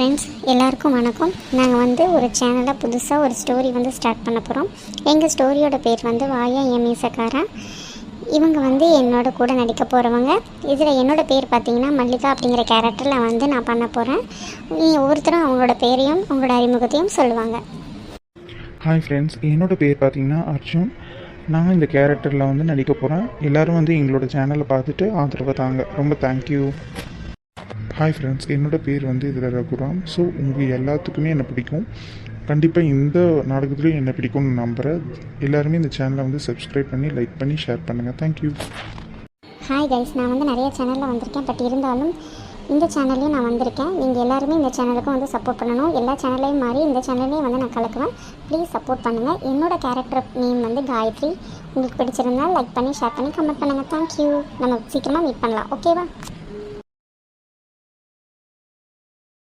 Friends எல்லாருக்கும் வணக்கம். நாங்கள் வந்து ஒரு சேனலில் புதுசாக ஒரு ஸ்டோரி வந்து ஸ்டார்ட் பண்ண போகிறோம் எங்கள் ஸ்டோரியோட பேர் வந்து வாயா என் இவங்க வந்து என்னோட கூட நடிக்க போகிறவங்க இதில் என்னோட பேர் பார்த்தீங்கன்னா மல்லிகா அப்படிங்கிற கேரக்டரில் வந்து நான் பண்ண போகிறேன் ஒவ்வொருத்தரும் அவங்களோட பேரையும் அவங்களோட அறிமுகத்தையும் சொல்லுவாங்க. ஹாய் ஃப்ரெண்ட்ஸ் என்னோட பேர் பார்த்தீங்கன்னா அர்ஜுன். நான் இந்த கேரக்டரில் வந்து நடிக்க போகிறேன் எல்லோரும் வந்து எங்களோட சேனலை பார்த்துட்டு ஆதரவு தாங்க. ரொம்ப தேங்க்யூ ஹாய் ஃப்ரெண்ட்ஸ் என்னோட பேர் வந்து இதில் ரகுராம் ஸோ உங்கள் எல்லாத்துக்குமே என்னை பிடிக்கும்? கண்டிப்பாக இந்த நாடகத்துலேயும் என்னை பிடிக்கும்னு நம்புகிறேன் எல்லாருமே இந்த சேனலை வந்து சப்ஸ்கிரைப் பண்ணி லைக் பண்ணி ஷேர் பண்ணுங்கள் தேங்க்யூ ஹாய் கைஸ் நான் வந்து நிறைய சேனலில் வந்திருக்கேன். பட் இருந்தாலும் இந்த சேனல்லையும் நான் வந்திருக்கேன். நீங்கள் எல்லாருமே இந்த சேனலுக்கும் வந்து சப்போர்ட் பண்ணணும். எல்லா சேனல்லையும் மாறி இந்த சேனல்லையும் வந்து நான் கலக்குவேன். ப்ளீஸ் சப்போர்ட் பண்ணுங்கள் என்னோடய கேரக்டர் நேம் வந்து காயத்ரி. உங்களுக்கு பிடிச்சிருந்தால் லைக் பண்ணி ஷேர் பண்ணி கமெண்ட் பண்ணுங்கள் தேங்க்யூ நம்ம சீக்கிரமாக மீட் பண்ணலாம். ஓகேவா